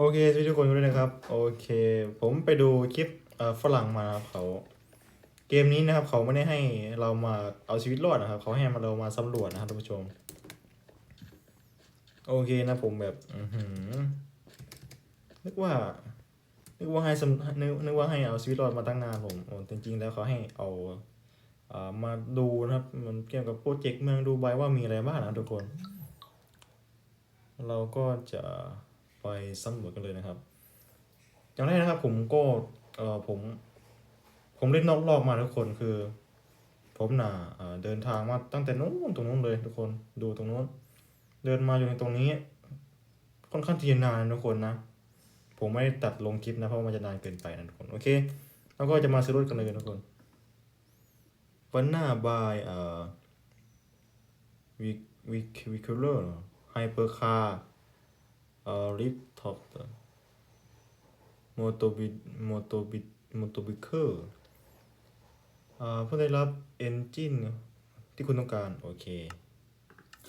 โอเคสวัสดีทุกคนด้วยนะครับ โอเค ผมไปดูคลิปฝรั่งมานะครับเขา เกมนี้นะครับ เขาไม่ได้ให้เรามาเอาชีวิตรอดนะครับ เขาให้มาเรามาสำรวจนะครับท่านผู้ชม โอเคนะผมแบบ อืนึกว่า นึกว่าให้สำนึกนึกว่าให้เอาชีวิตรอดมาตั้งนานผมโอ้จริงๆแล้วเขาให้เอาเอ่อมาดูนะครับ มันเกี่ยวกับโปรเจกต์เมืองดูไบว่ามีอะไรบ้างนะทุกคน เราก็จะ ไปสำรวจกันเลยนะครับอย่างแรกนะครับผมก็เออผม ผมเล่นนอกรอบมาทุกคนคือ ผมน่ะเดินทางมาตั้งแต่นู้นตรงนู้นเลยทุกคนดูตรงนู้น เดินมาอยู่ในตรงนี้ ค่อนข้างที่จะนานทุกคนนะ ผมไม่ได้ตัดลงคลิปนะเพราะมันจะนานเกินไปนะทุกคนโอเค แล้วก็จะมาซื้อรถกันเลยทุกคนวันหน้าบายเอ่อวิวิวิคิลเลอร์ไฮเปอร์คาร์ เอ่อลิฟท็อปมอโตบิมอโตบิมอโตบิเคอร์อ่าเพื่อได้รับเอนจินที่คุณต้องการ โอเค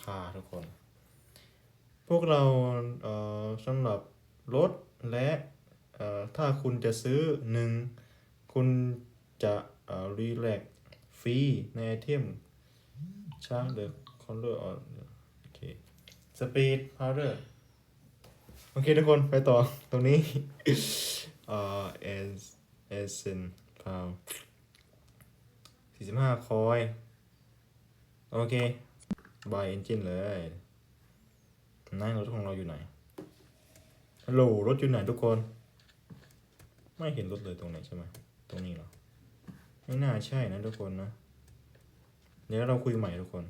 คาร์ทุกคน พวกเราอ่อสำหรับรถและอ่อถ้าคุณจะซื้อหนึ่งคุณจะอ่อรีแลกฟรีในไอเทมช้างเดอะคอลเลอร์ออนโอเคสปีดพาวเดอร์ โอเคทุกคนไปต่อตรงนี้ เอ่อเอสเอสเซนพาวสี่สิบห้าคอย โอเคบายเอนจินเลยนั่นรถของเราอยู่ไหนฮัลโหลรถอยู่ไหนทุกคน ไม่เห็นรถเลยตรงไหนใช่ไหมตรงนี้เหรอ ไม่น่าใช่นะทุกคนนะ เดี๋ยวเราคุยใหม่ทุกคน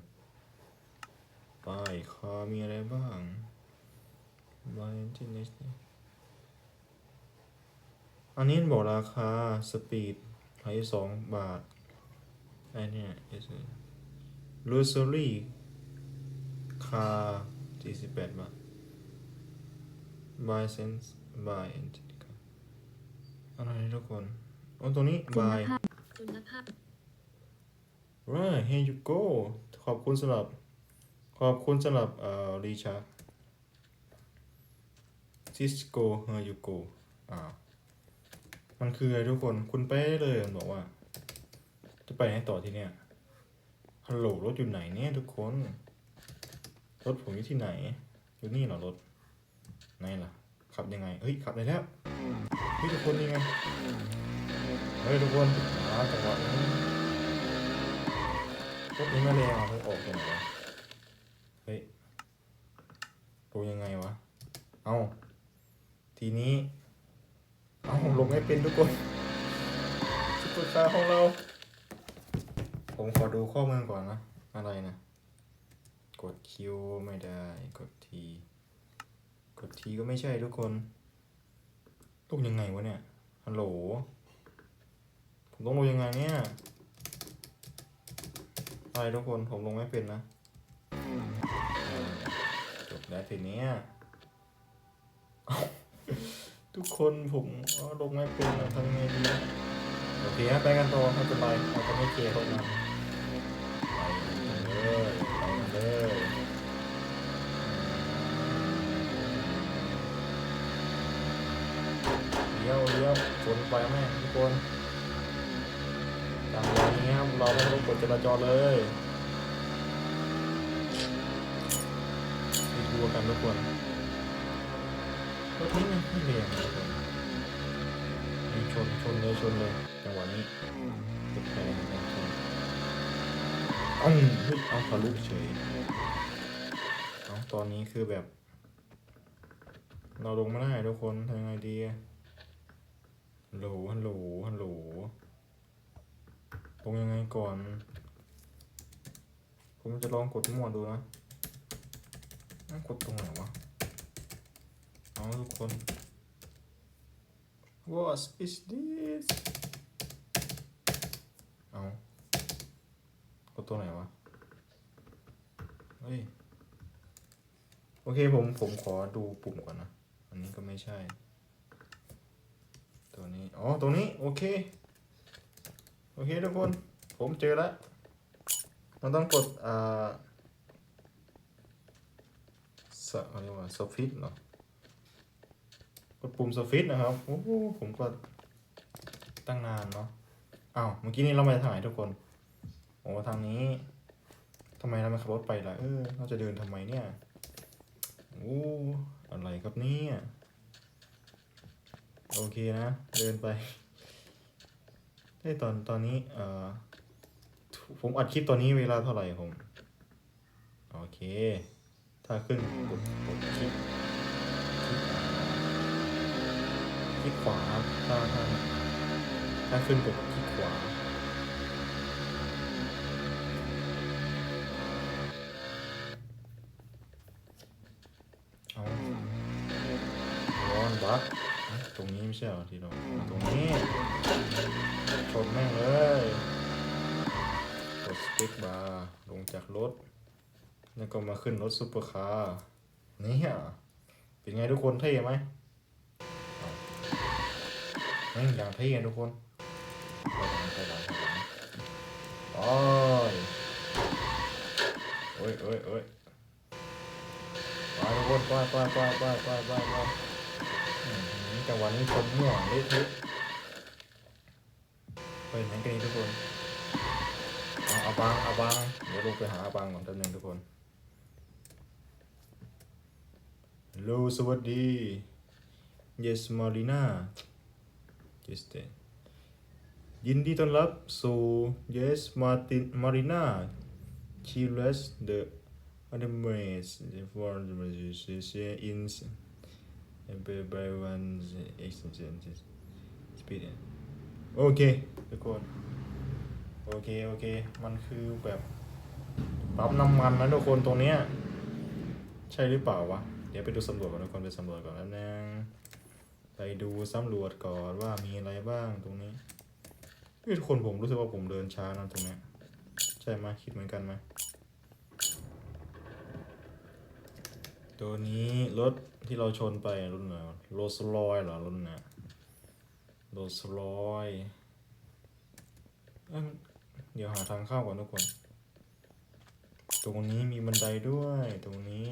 ป้ายคามีอะไรบ้าง บายเอนจินเนสอันนี้บอกราคาสปีดไอ้สองบาทไอ้เนี่ยลูซอรี่คาสี่สิบแปดบาท by sense by entity ครับอะไรทุกคนโอ้ตรงนี้คุณ by ภาพคุณภาพ right here you go ขอบคุณสำหรับ ขอบคุณสำหรับเอ่อรีชาร์ ด Cisco here you go อ่ามันคืออะไรทุกคนคุณไปเลยมันบอกว่า จะไปไหนต่อที่เนี่ยฮัลโหลรถอยู่ไหนเนี่ยทุกคน รถผมอยู่ที่ไหน อยู่นี่เหรอรถไหนล่ะ ขับยังไง เฮ้ย ขับได้แล้วเฮ้ยทุกคนนี่ไงเฮ้ยทุกคนมาจังหวะนี้รถนี้ม่แรงอะเฮ้ยออกยังไงวะเฮ้ยดูยังไงวะ เอา ทีนี้เอาผมลงไม่เป็นทุกคนซุปเปอร์คาของเรา ผมขอดูข้อมูลก่อนนะ อะไรนะ กดคิวไม่ได้ กดทีกดทีก็ไม่ใช่ทุกคนลงยังไงวะเนี่ย ฮัลโหล ผมต้องลงยังไงเนี่ยอะไรทุกคน ผมลงไม่เป็นนะจบแล้วทีเนี้ย ทุกคนผมลงไม่เป็นทำยังไงดีโอเคฮะไปกันต่อไม่เป็นไรเราจะไม่เคลียร์เขานะไปกันเลยไปกันเลยเลี้ยวเลี้ยวชนไปแม่ทุกคนจังหวะนี้ครับเราไม่ต้องกดจราจรเลยไปดูกันทุกคน ไม่เร็วนะทุกคนนี่ชนชนเลยชนเลยจังหวะนี้ติดแพงชนเอ้าเฮ้ยเอาทะลุเฉยเอาตอนนี้คือแบบ เราลงไม่ได้ทุกคนทำยังไงดีอะฮัลโหลฮัลโหลฮัลโหลลงยังไงก่อน ผมจะลองกดมั่วดูนะกดตรงไหนวะ เอาทุกคน What is this เอากดตัวไหนวะ เฮ้ย โอเคผมผมขอดูปุ่มก่อนนะ อันนี้ก็ไม่ใช่ ตัวนี้ อ๋อตัวนี้ โอเค โอเคทุกคน ผมเจอแล้ว มันต้องกด อ่าสอะไรวะสฟิตเหรอ กดปุ่มสฟิตนะครับโอ้โหผมก็ตั้งนานเนาะอ้าวเมื่อกี้นี้เรามาทางไหนทุกคนโอ้ทางนี้ทำไมเราไม่ขับรถไปล่ะเออเราจะเดินทำไมเนี่ยโอ้อะไรครับเนี่ยโอเคนะ เดินไปเฮ้ยตอนตอนนี้เอ่อผมอัดคลิปตอนนี้เวลาเท่าไหร่ผม โอเค ถ้าขึ้นกดกดคลิป ลิกขวาถ้าถ้าถ้าขึ้นกดคลิกขวา เอาร้อนบักตรงนี้ไม่ใช่เหรอที่เราตรงนี้ชนแม่งเลยกดสติ๊กบาร์ลงจากรถ แล้วก็มาขึ้นรถซุปเปอร์คาร์นี่อะเป็นไงทุกคนเท่ไหม ม่งอย่างเท่อะทุกคนไปหลังไปหลังไปหลังโอ้ยโอ้ยโอ้ยไปทุกคนไปไปไปไปไปไปไปจังหวะนี้ชนมั่วเละเทะไปไหนกันนี่ทุกคนเอาอาบังอาบังเดี๋ยวลงไปหาอาบังก่อนแป๊บนึงทุกคนฮัลโหลสวัสดี yes Marina yes the ยินดีต้อนรับสู่ yes Martin Marina Chiles the Animates for the musician in by one extension speed โอเคทุกคน โอเค โอเค มันคือแบบปั๊มน้ำมันนะทุกคนตรงเนี้ย ใช่หรือเปล่าวะ เดี๋ยวไปดูสำรวจก่อนทุกคนไปสำรวจก่อนแล้วนึง ไปดูสำรวจก่อนว่ามีอะไรบ้างตรงนี้เฮ้ยทุกคนผมรู้สึกว่าผมเดินช้านะตรงเนี้ยใช่ไหมคิดเหมือนกันไหมตัวนี้รถที่เราชนไปรุ่นไหนโรสลอยเหรอรุ่นเนี้ยโรสลอยเอ้ยเดี๋ยวหาทางเข้าก่อนทุกคน ตรงนี้มีบันไดด้วยตรงนี้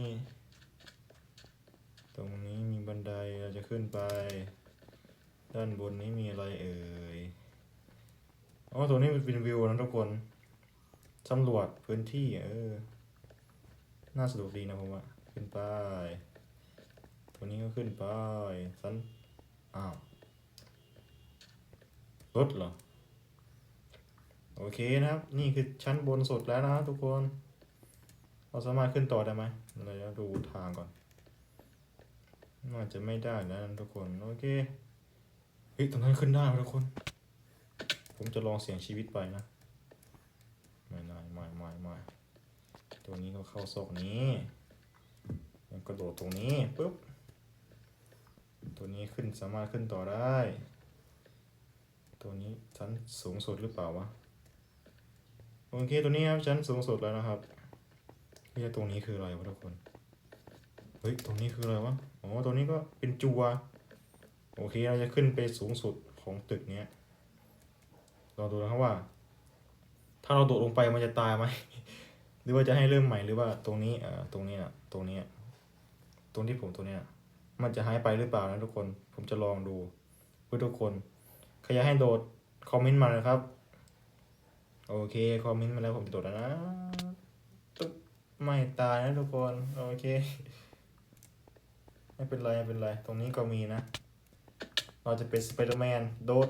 ตรงนี้มีบันไดเราจะขึ้นไป ด้านบนนี้มีอะไรเอ่ยอ๋อตรงนี้เป็นวิวนะทุกคนสำรวจพื้นที่เออน่าสนุกดีนะผมว่าขึ้นไปตัวนี้ก็ขึ้นไปสันอ้าวรถเหรอ โอเคนะครับ นี่คือชั้นบนสุดแล้วนะครับทุกคน เราสามารถขึ้นต่อได้ไหมเราจะดูทางก่อน น่าจะไม่ได้แล้วนะทุกคน โอเคเฮ้ยตรงนั้นขึ้นได้ไหมทุกคน ผมจะลองเสี่ยงชีวิตไปนะ ไม่ไม่ไม่ไม่ไม่ตัวนี้ก็เข้าซอกนี้แล้วกระโดดตรงนี้ปุ๊บ ตัวนี้ขึ้นสามารถขึ้นต่อได้ ตัวนี้ชั้นสูงสุดหรือเปล่าวะ โอเค ตัวนี้ครับชั้นสูงสุดแล้วนะครับเฮ้ยตรงนี้คืออะไรวะทุกคน ฮ้ย ตรงนี้คืออะไรวะ อ๋อ ตรงนี้ก็เป็นจัว โอเค เราจะขึ้นไปสูงสุดของตึกเนี้ยลองดูนะครับว่า ถ้าเราโดดลงไปมันจะตายไหม หรือว่าจะให้เริ่มใหม่หรือว่าตรงนี้ เอ่อ ตรงนี้อะ ตรงนี้ ตรงที่ผมตรงเนี้ย มันจะหายไปหรือเปล่านะทุกคน ผมจะลองดูเพื่อทุกคน ใครอยากให้โดดคอมเมนต์มาเลยครับ โอเค คอมเมนต์มาแล้วผมจะโดดแล้วนะตุ๊บไม่ตายนะทุกคน โอเค ไม่เป็นไรไม่เป็นไรตรงนี้ก็มีนะ เราจะเป็นสไปเดอร์แมนโดด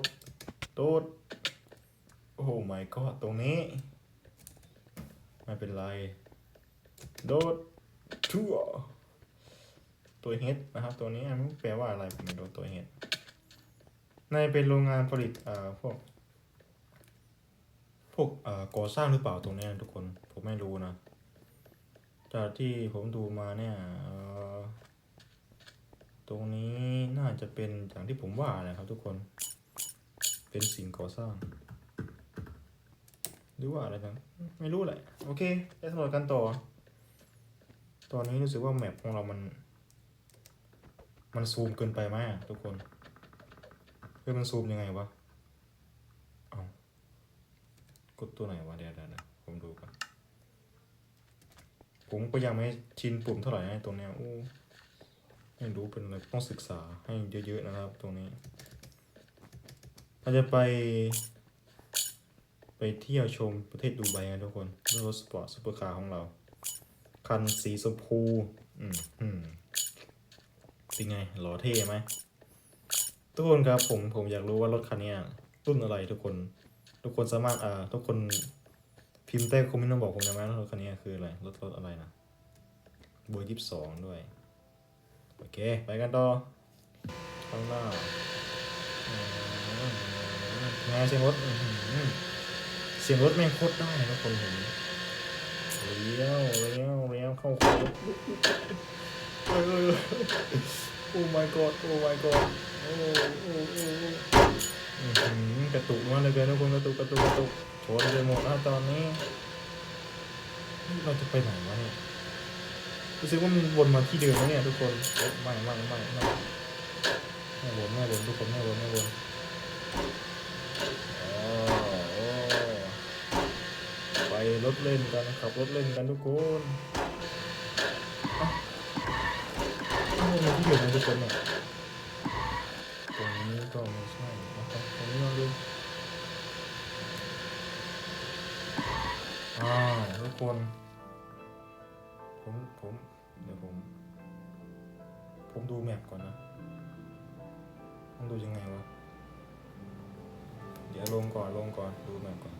โดดโอ้ my god ตรงนี้ ไม่เป็นไร โดดทั่วตัวเฮดนะครับ ตัวนี้ไม่รู้แปลว่าอะไรผมไม่รู้ตัวเฮดในเป็นโรงงานผลิตเอ่าพวก พวกเอ่อก่อสร้างหรือเปล่าตรงนี้ทุกคน ผมไม่รู้นะ จากที่ผมดูมาเนี่ยเอ่อ ตรงนี้น่าจะเป็นอย่างที่ผมว่านะครับทุกคน เป็นสิ่งก่อสร้าง หรือว่าอะไรนะไม่รู้แหละ โอเคไปสำรวจกันต่อ ตอนนี้รู้สึกว่าแมปของเรามัน มันซูมเกินไปไหมทุกคนเฮ้ยมันซูมยังไงวะ เอากดตัวไหนวะเดี๋ยวเดี๋ยวเดี๋ยผมดูก่อน ผมก็ยังไม่ชินปุ่มเท่าไหร่นะตรงเนี้ยอู้ ไม่รู้เป็นอะไรต้องศึกษาให้เยอะๆนะครับ ตรงนี้เราจะไป ไปเที่ยวชมประเทศดูไบกันทุกคนด้วยรถสปอร์ตซูเปอร์คาร์ของเรา คันสีชมพูอืมอืมเป็นไงหล่อเท่ไหมทุกคนครับผมผมอยากรู้ว่ารถคันนี้รุ่นอะไรทุกคน ทุกคนสามารถอ่าทุกคนพิมพ์ใต้คอมเมนต์มาบอกผมได้ไหมว่ารถคันนี้คืออะไรรถรถอะไรนะเบอร์ยี่สิบสองด้วย โอเค ไปกันต่อข้างหน้าอืมไงเสียงรถเสียงรถแม่งโคตรได้นะคนเห็นเลี้ยวเลี้ยวเลี้ยวเข้าโค้งเออ้ยเอ้ยโอ้ my god โอ้ my god โอ้โอ้โอ้กระตุกมากเลยเกินทุกคนกระตุกกระตุกกระตุกโชนไปหมดแล้วตอนนี้ เราจะไปไหนวะเนี่ย รู้สึกว่ามันวนมาที่เดิมแล้วเนี่ยทุกคนไม่ไม่ไม่ไม่ไม่วนไม่วนทุกคนไม่วนไม่วนอ๋อโอ้ไปรถเล่นกันขับรถเล่นกันทุกคนอ้าเอ้าวนมาที่เดิมนะทุกคนเนี่ยตรงนี้ก็ไม่ใช่นะครับตรงนี้ลองดูอ้าทุกคน ผมดูแมปก่อนนะต้องดูยังไงวะ เดี๋ยวลงก่อนลงก่อนดูแมปก่อน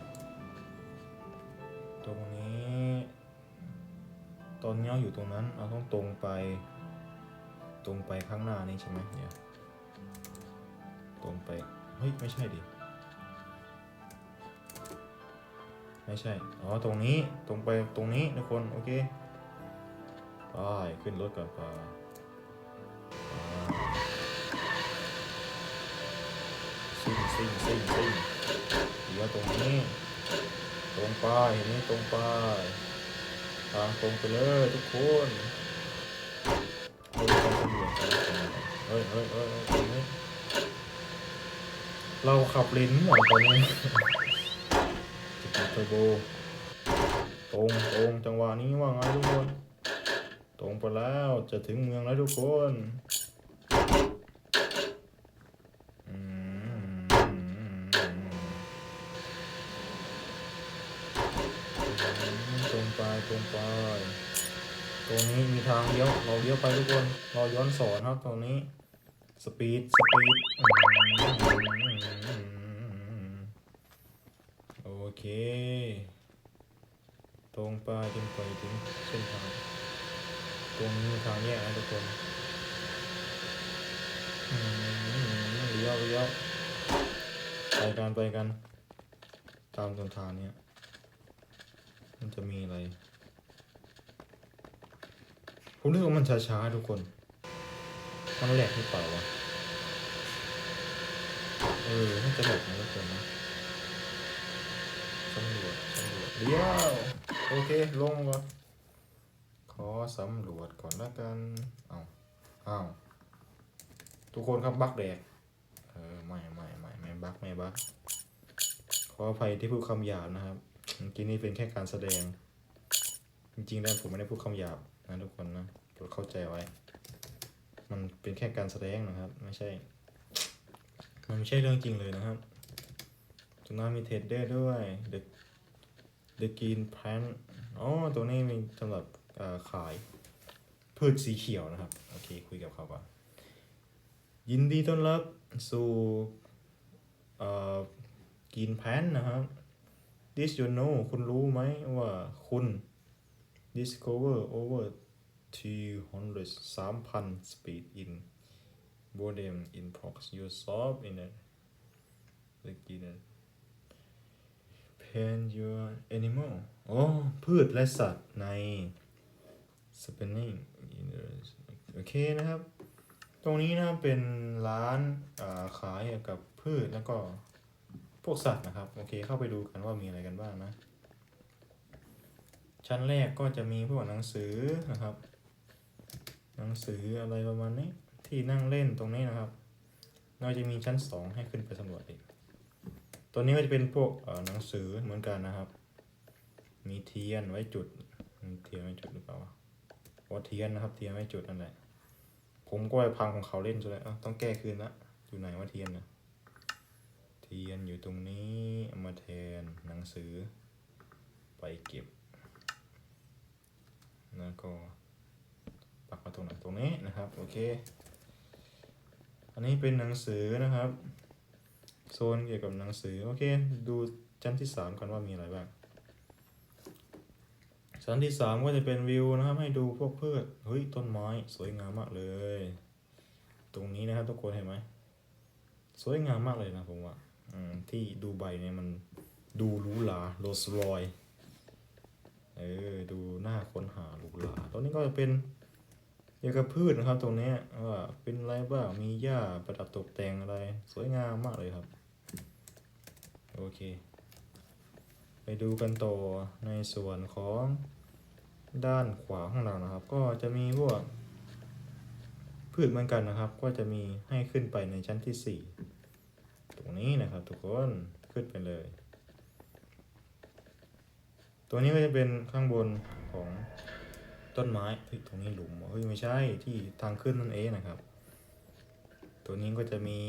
ตรงนี้ ตอนนี้เราอยู่ตรงนั้น เราต้องตรงไป ตรงไปข้างหน้านี่ใช่ไหมเดี๋ยวตรงไป เฮ้ย ไม่ใช่ดิ ไม่ใช่ อ๋อ ตรงนี้ ตรงไปตรงนี้ทุกคน โอเค ไป ขึ้นรถก่อนไป ซิ่งซิ่งซิ่งเดี๋ยวตรงนี้ ตรงไปเห็นไหมตรงไปทางตรงไปเลยทุกคนเฮ้ยเฮ้ยเฮ้ยเฮ้ยเฮ้ยตรงนี้เราขับเลนหมดตอนนี้จะปิดเทอร์โบตรงตรงจังหวะนี้ว่าไงทุกคน ตรงไปแล้วจะถึงเมืองแล้วทุกคนอืมตรงไปตรงไป ตรงนี้มีทางเลี้ยวเราเลี้ยวไปทุกคนเราย้อนสอนครับตรงนี้สปีดสปีดโอเค ตรงไปจนไปถึงเส้นทางตรงนี้ทางแยกนะทุกคนเลี้ยวเลี้ยวไปกันไปกัน ตามตรงทางเนี้ยมันจะมีอะไร รู้สึกว่ามันช้าๆทุกคนมันแหลกหรือเปล่าวะ เออ น่าจะแหลกนะทุกคนนะสำรวจสำรวจเลี้ยวโอเค ลงก่อนขอสำรวจก่อนละกัน เอาเอ้าทุกคนครับบักแดก เออ ไม่ไม่ไม่ไม่บักไม่บักขออภัยที่พูดคำหยาบนะครับเมื่อกี้นี่เป็นแค่การแสดง จริงๆแล้วผมไม่ได้พูดคำหยาบ นะทุกคนนะโปรดเข้าใจไว้ มันเป็นแค่การแสดงนะครับ ไม่ใช่ มันไม่ใช่เรื่องจริงเลยนะครับตรงนั้นมีเทดเดอร์ด้วย The The Green Plant อ๋อตัวนี้มีสำหรับขายพืชสีเขียวนะครับ โอเค คุยกับเขาก่อน ยินดีต้อนรับสู่เอ่อ Green Plant นะครับ This you know คุณรู้ไหมว่าคุณ discover over 200 3,000 speed in modem in prox you solve in a the Green pen your animal อ๋อพืชและสัตว์ใน spinning universe โอเคนะครับ ตรงนี้นะครับเป็นร้านอ่าขายกับพืชแล้วก็พวกสัตว์นะครับ โอเคเข้าไปดูกันว่ามีอะไรกันบ้างนะ ชั้นแรกก็จะมีพวกหนังสือนะครับ หนังสืออะไรประมาณนี้ที่นั่งเล่นตรงนี้นะครับเราจะมีชั้นสองให้ขึ้นไปสำรวจอีก ตัวนี้ก็จะเป็นพวกหนังสือเหมือนกันนะครับ มีเทียนไว้จุด มีเทียนไว้จุดหรือเปล่าวะอ๋อเทียนนะครับ เทียนไว้จุดนั่นแหละ ผมก็ไปพังของเขาเล่นซะแล้วต้องแก้คืนละ อยู่ไหนวะเทียนนะเทียนอยู่ตรงนี้ มาแทนหนังสือ ไปเก็บ แล้วก็ปักมาตรงไหนตรงนี้นะครับโอเค อันนี้เป็นหนังสือนะครับ โซนเกี่ยวกับหนังสือโอเค ดูชั้นที่สามกันว่ามีอะไรบ้างชั้นที่สามก็จะเป็นวิวนะครับ ให้ดูพวกพืชเฮ้ยต้นไม้สวยงามมากเลย ตรงนี้นะครับทุกคนเห็นไหมสวยงามมากเลยนะผมว่าที่ดูไบเนี่ยมันดูหรูหราโรสรอย เออดูหน้าค้นหาหรูหราตรงนี้ก็จะเป็นเกี่ยวกับพืชนะครับ ตรงนี้ว่าเป็นอะไรบ้างมีหญ้าประดับตกแต่งอะไร สวยงามมากเลยครับ โอเค ไปดูกันต่อในส่วนของด้านขวาของเรานะครับ ก็จะมีพวกพืชเหมือนกันนะครับ ก็จะมีให้ขึ้นไปในชั้นที่สี่ตรงนี้นะครับ ทุกคนขึ้นไปเลย ตัวนี้ก็จะเป็นข้างบนของต้นไม้เฮ้ยตรงนี้หลุมเฮ้ยไม่ใช่ที่ทางขึ้นนั่นเองนะครับ ตัวนี้ก็จะมี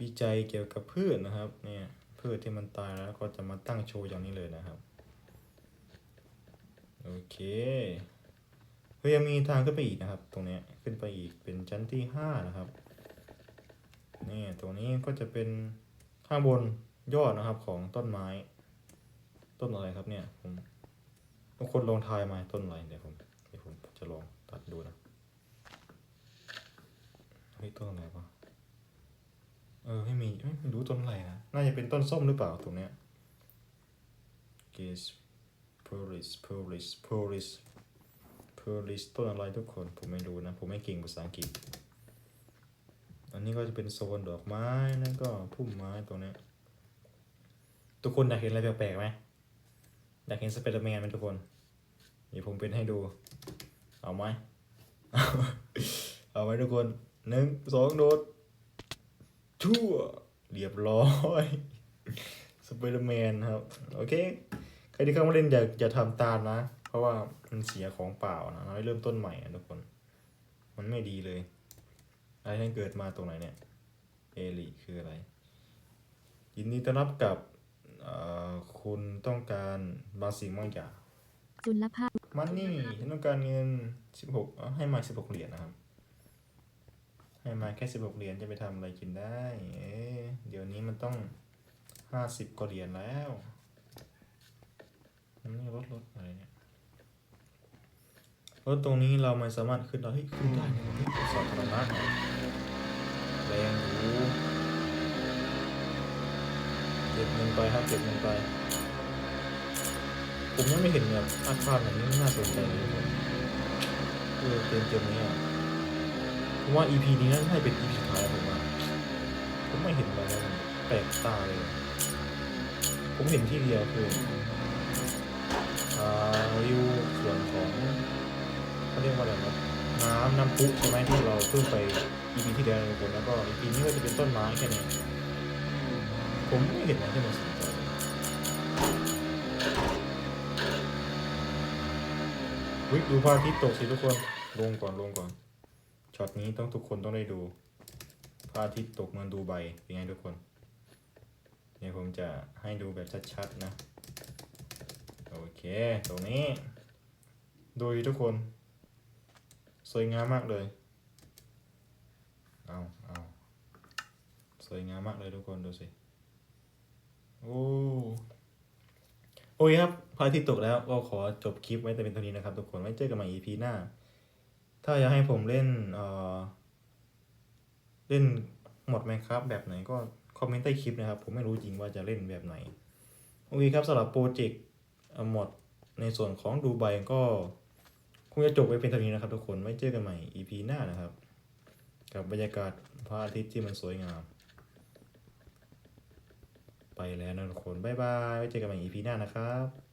วิจัยเกี่ยวกับพืชนะครับเนี่ยพืชที่มันตายแล้วก็จะมาตั้งโชว์อย่างนี้เลยนะครับโอเคเฮ้ยยังมีทางขึ้นไปอีกนะครับ ตรงนี้ขึ้นไปอีกเป็นชั้นที่ห้านะครับนี่ตรงนี้ก็จะเป็นข้างบนยอดนะครับของต้นไม้ ต้นอะไรครับเนี่ยผมทุกคนลองทายมาต้นอะไรเดี๋ยวผมเดี๋ยวผมจะลองตัดดูนะเฮ้ยต้นอะไรวะเออไม่มีไม่รู้ต้นอะไรนะ น่าจะเป็นต้นส้มหรือเปล่าตรงเนี้ย Gis Puris Puris Puris Puris ต้นอะไรทุกคนผมไม่รู้นะ ผมไม่เก่งภาษาอังกฤษ อันนี้ก็จะเป็นโซนดอกไม้ นั่นก็พุ่มไม้ตรงเนี้ยทุกคนอยากเห็นอะไรแปลกๆไหม อยากเห็นสไปเดอร์แมนไหมทุกคนเดี๋ยวผมเป็นให้ดู เอาไหมเอาไหมทุกคนหนึ่งสองโดดชั่วเรียบร้อยสไปเดอร์แมนครับ โอเค ใครที่เข้ามาเล่นอย่าอย่าทำตามนะ เพราะว่ามันเสียของเปล่านะเราเริ่มต้นใหม่นะทุกคน มันไม่ดีเลยอะไรที่เกิดมาตรงไหนเนี่ย เอลิคืออะไร ยินดีต้อนรับกับ คุณต้องการบางสิ่งบางอย่างจุลภาคมันนี่ฉันต้องการเงินสิบหกให้มาสิบหกเหรียญนะครับ ให้มาแค่สิบหกเหรียญจะไปทำอะไรกินได้เอ๊ะเดี๋ยวนี้มันต้องห้าสิบกว่าเหรียญแล้วมันนี่รถรถอะไรเนี่ยรถตรงนี้เราไม่สามารถขึ้นได้เฮ้ยขึ้นได้เนี่ยเฮ้ยสาธารณะเหรอแรงอยู่เก็บเงินไปครับเก็บเงินไปผมยังไม่เห็นแบบอาคารไหนที่น่าสนใจเลยคือเกมเกมนี้อะผมว่า EP นี้น่าจะเป็น EP สุดท้ายผมว่าผมไม่เห็นอะไรแปลกตาเลยผมเห็นที่เดียวคืออ่าวิวส่วนของเขาเรียกว่าอะไรครับน้ำน้ำพุใช่ไหมที่เราเพิ่งไป EP ที่แล้วทุกคนแล้วก็ EP นี้ก็จะเป็นต้นไม้แค่นี้ ผมไม่เห็นอะไรที่มันสนใจวิดูพระอาทิตย์ตกสิทุกคน ลงก่อนลงก่อน ช็อตนี้ต้องทุกคนต้องได้ดู พระอาทิตย์ตกเมืองดูไบเป็นไงทุกคนเดี๋ยผมจะให้ดูแบบชัดๆนะ โอเค ตรงนี้ ดูดิทุกคน สวยงามมากเลย เอาเอาสวยงามมากเลยทุกคนดูสิ โอ้ โอเคครับพระอาทิตย์ตกแล้วก็ขอจบคลิปไว้แต่เป็นเท่านี้นะครับทุกคนไว้เจอกันใหม่ EP หน้า ถ้าอยากให้ผมเล่นเอ่อเล่นหมดไหมครับแบบไหนก็คอมเมนต์ใต้คลิปนะครับ ผมไม่รู้จริงว่าจะเล่นแบบไหน โอเคครับสำหรับโปรเจกต์หมดในส่วนของดูไบก็คงจะจบไว้เป็นเท่านี้นะครับทุกคนไว้เจอกันใหม่ EP หน้านะครับ กับบรรยากาศพระอาทิตย์ที่มันสวยงาม ไปแล้วนะทุกคน บ๊ายบายไว้เจอกันใหม่ EP หน้านะครับ